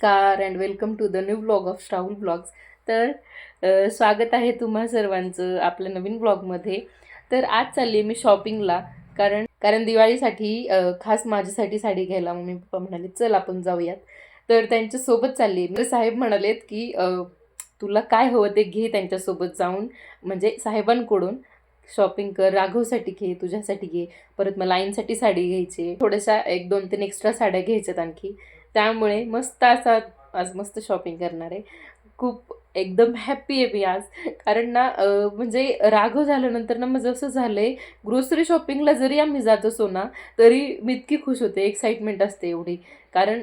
नमस्कार and welcome to the new blog of श्राहुल blogs तर स्वागत आहे तुम्हा सर्वांचं आपल्या नवीन ब्लॉगमध्ये तर आज चालली मी शॉपिंगला कारण कारण दिवाळीसाठी खास माझ्यासाठी साडी घ्यायला मम्मी पप्पा म्हणाले चल आपण जाऊयात. तर त्यांच्यासोबत चालली मी. साहेब म्हणालेत की तुला काय हवं ते घे त्यांच्यासोबत जाऊन. म्हणजे साहेबांकडून शॉपिंग कर राघवसाठी घे तुझ्यासाठी घे. परत मला आईंसाठी साडी घ्यायची थोड्याशा एक दोन तीन एक्स्ट्रा साड्या घ्यायच्यात आणखी. त्यामुळे मस्त असा आज मस्त शॉपिंग करणार आहे. खूप एकदम हॅप्पी आहे मी आज. कारण ना म्हणजे राघव झाल्यानंतर ना माझं असं झालं आहे ग्रोसरी शॉपिंगला जरी आम्ही जात असो ना तरी मी इतकी खुश होते एक्साइटमेंट असते एवढी. कारण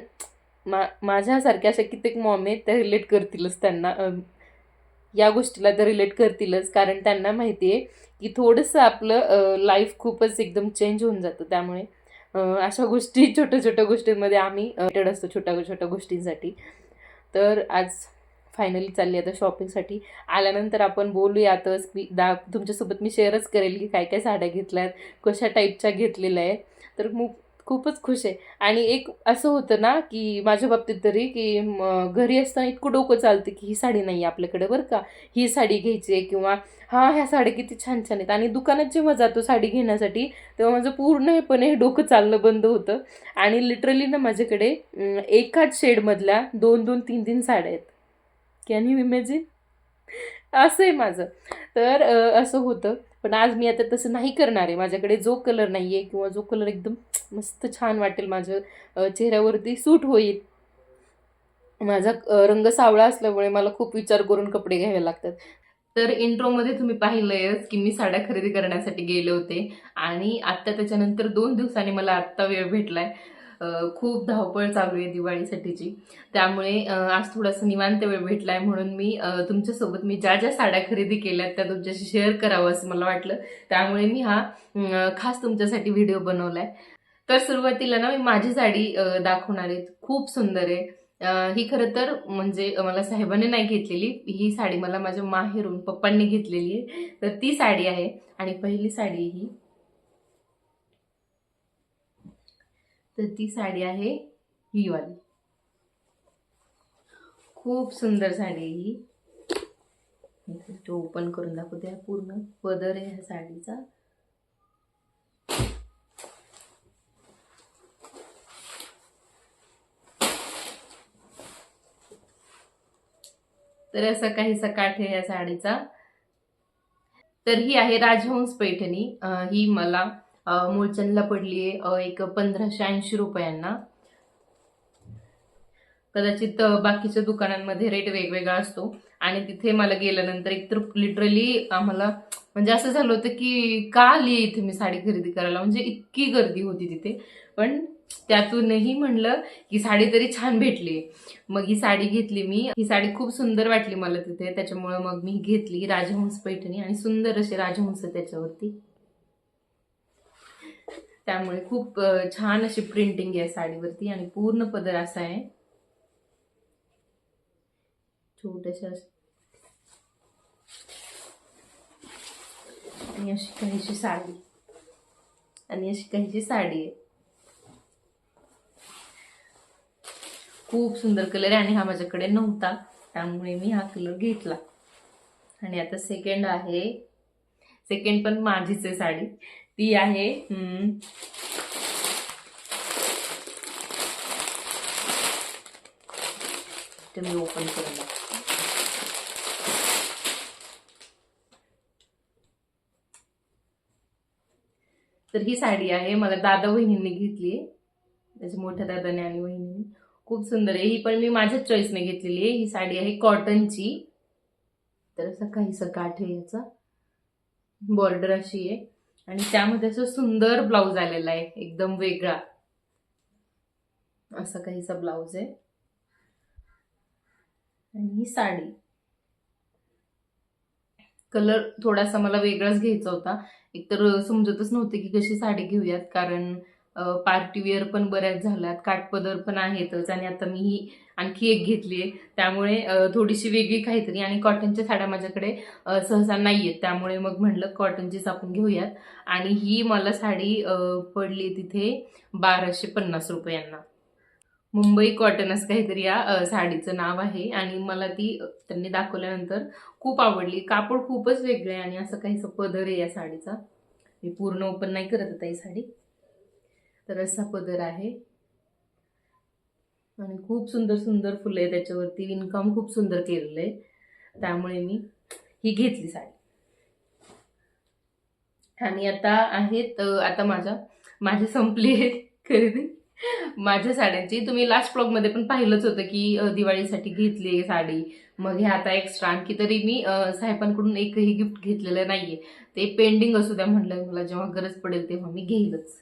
मा माझ्यासारख्या अशा कित्येक मॉम आहेत त्या रिलेट करतीलच त्यांना. या गोष्टीला तर रिलेट करतीलच. कारण त्यांना माहिती आहे की थोडंसं आपलं लाईफ खूपच एकदम चेंज होऊन जातं त्यामुळे. अशा गोष्टी छोट्या छोट्या गोष्टींमध्ये आम्ही रिलेटेड असतो छोट्या छोट्या गोष्टींसाठी. तर आज फायनली चालली आता शॉपिंगसाठी आल्यानंतर आपण बोलूयातच मी दा तुमच्यासोबत मी शेअरच करेल की काय काय साड्या घेतल्यात कशा टाईपच्या घेतलेल्या आहेत. तर मग खूपच खुश आहे. आणि एक असं होतं ना की माझ्या बाबतीत तरी की घरी असताना इतकं डोकं चालतं की ही साडी नाही आहे आपल्याकडे बरं का. ही साडी घ्यायची आहे किंवा हां ह्या साड्या किती छान छान आहेत. आणि दुकानात जेव्हा जातो साडी घेण्यासाठी तेव्हा माझं पूर्णपणे डोकं चालणं बंद होतं. आणि लिटरली ना माझ्याकडे एकाच शेडमधल्या दोन दोन तीन तीन साड्या आहेत. कॅन यू इमॅजिन असं आहे माझं. तर असं होतं. पण आज मी आता तसं नाही करणार आहे. माझ्याकडे जो कलर नाही आहे किंवा जो कलर एकदम मस्त छान वाटेल माझ्या चेहऱ्यावरती सूट होईल. माझा रंग सावळा असल्यामुळे मला खूप विचार करून कपडे घ्यावे लागतात. तर इंट्रोमध्ये तुम्ही पाहिलंयच की मी साड्या खरेदी करण्यासाठी गेले होते. आणि आत्ता त्याच्यानंतर दोन दिवसांनी मला आत्ता वेळ भेटलाय. आहे खूप धावपळ चालू आहे दिवाळीसाठीची. त्यामुळे आज थोडासा निवांत वेळ भेटलाय म्हणून मी तुमच्यासोबत मी ज्या ज्या साड्या खरेदी केल्यात त्या तुमच्याशी शेअर करावं असं मला वाटलं. त्यामुळे मी हा खास तुमच्यासाठी व्हिडिओ बनवलाय. तर सुरुवातीला ना मी माझी साडी दाखवणार आहे. खूप सुंदर आहे. ही खरं तर म्हणजे मला साहेबाने नाही घेतलेली. ही साडी मला माझ्या माहेरून पप्पांनी घेतलेली आहे. तर ती साडी आहे आणि पहिली साडी ही तर ती साडी आहे ही वाली खूप सुंदर साडी आहे ही. तो ओपन करून दाखवते द्या पूर्ण. पदर आहे ह्या साडीचा. तर असा काहीसा काठ आहे या साडीचा. तर ही आहे राजहंस पैठणी. ही मला मूळचंदला पडली आहे एक पंधराशे ऐंशी रुपयांना. कदाचित बाकीच्या दुकानांमध्ये रेट वेगवेगळा असतो. आणि तिथे मला गेल्यानंतर एकतर लिटरली आम्हाला म्हणजे असं झालं होतं की का आली इथे मी साडी खरेदी करायला? म्हणजे इतकी गर्दी होती तिथे. पण त्यातूनही म्हणलं की साडी तरी छान भेटली मग ही साडी घेतली मी. ही साडी खूप सुंदर वाटली मला तिथे. त्याच्यामुळे मग मी घेतली राजहंस पैठणी आणि सुंदर असे राजहंस त्याच्यावरती. त्यामुळे खूप छान अशी प्रिंटिंग आहे साडीवरती आणि पूर्ण पदर असा आहे. छोट्याशा आणि अशी काहीशी साडी. आणि अशी काहीशी साडी आहे. खूप सुंदर कलर आहे आणि हा माझ्याकडे नव्हता. त्यामुळे मी हा कलर घेतला. आणि आता सेकंड आहे. सेकंड पण माझीच आहे साडी. ती आहे ते मी ओपन करून तर ही साडी आहे मला दादा वहिनींनी घेतली. त्याच्या मोठ्या दादाने आणि वहिनीने. खूप सुंदर आहे. ही पण मी माझ्याच चॉईसने घेतलेली आहे. ही साडी आहे कॉटनची तर असं काहीसं काठ आहे याचा. बॉर्डर अशी आहे. आणि त्यामध्ये असं सुंदर ब्लाऊज आलेला आहे एकदम वेगळा. असा काहीचा ब्लाऊज आहे. आणि ही साडी. कलर थोडासा मला वेगळाच घ्यायचा होता. एकतर समजतच नव्हते की कशी साडी घेऊयात कारण पार्टीवेअर पण बऱ्याच झाल्यात काठपदर पण आहेतच आणि आता मी ही आणखी एक घेतली आहे. त्यामुळे थोडीशी वेगळी काहीतरी आणि कॉटनच्या साड्या माझ्याकडे सहसा नाही आहेत त्यामुळे मग म्हटलं कॉटनचीच आपण घेऊयात. आणि ही मला साडी पडली तिथे बाराशे पन्नास रुपयांना. मुंबई कॉटन असं काहीतरी या साडीचं नाव आहे आणि मला ती त्यांनी दाखवल्यानंतर खूप आवडली. कापड खूपच वेगळं आहे आणि असं काहीसं पदर आहे या साडीचा. मी पूर्ण ओपन नाही करत आता ही साडी. तर असा पदर आहे. आणि खूप सुंदर सुंदर फुलं आहे त्याच्यावरती. इन्कम खूप सुंदर केलेलं आहे. त्यामुळे मी ही घेतली साडी. आणि आता आहेत आता माझ्या माझी संपली आहे खरेदी. माझ्या साड्यांची. तुम्ही लास्ट ब्लॉगमध्ये पण पाहिलंच होतं की दिवाळीसाठी घेतली आहे साडी. मग हे आता एक्स्ट्रा आणखी तरी मी साहेबांकडून एकही गिफ्ट घेतलेलं नाहीये. ते पेंडिंग असू द्या म्हटलं मला जेव्हा गरज पडेल तेव्हा मी घेईलच.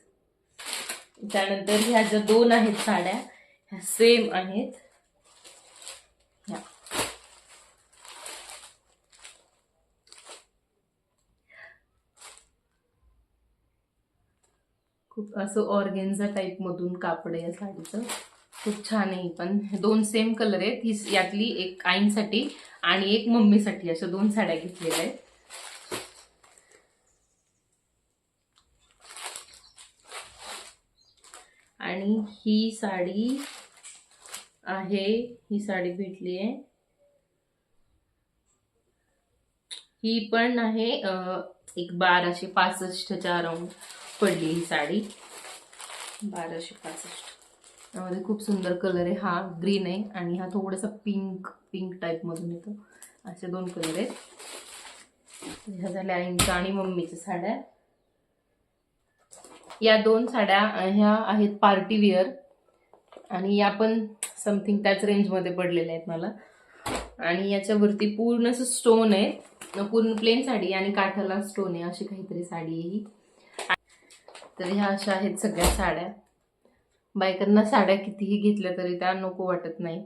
त्यानंतर ह्या ज्या दोन आहेत साड्या ह्या सेम आहेत. ह्या. खूप असं ऑर्गेन्झा टाईप मधून कापड आहे या साडीचं. खूप छान आहे पण. दोन सेम कलर आहेत. ही यातली एक आईंसाठी आणि एक मम्मीसाठी अशा दोन साड्या घेतलेल्या आहेत. आणि ही साडी आहे ही साडी भेटली आहे. ही पण आहे एक बाराशे पासष्टच्या अराउंड पडली ही साडी. बाराशे पासष्ट. त्यामध्ये खूप सुंदर कलर आहे. हा ग्रीन आहे आणि हा थोडासा पिंक पिंक टाईप मधून येतो. असे दोन कलर आहेत. ह्या झाल्या आईंच्या आणि मम्मीच्या साड्या. या दोन साड्या ह्या आहेत पार्टी वेअर. आणि या पण समथिंग त्याच रेंजमध्ये पडलेल्या आहेत मला. आणि याच्यावरती पूर्ण असं स्टोन आहे. पूर्ण प्लेन साडी आणि काठाला स्टोन आहे अशी काहीतरी साडी आहे ही. तर ह्या अशा आहेत सगळ्या साड्या. बायकांना साड्या कितीही घेतल्या तरी त्या नको वाटत नाहीत.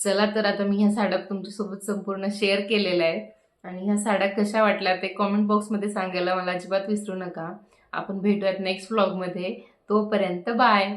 चला तर आता मी ह्या साड्या तुमच्यासोबत संपूर्ण शेअर केलेल्या आहेत. आणि ह्या साड्या कशा वाटल्या ते कॉमेंट बॉक्समध्ये सांगायला मला अजिबात विसरू नका. आपण भेटूयात नेक्स्ट व्लॉगमध्ये तोपर्यंत बाय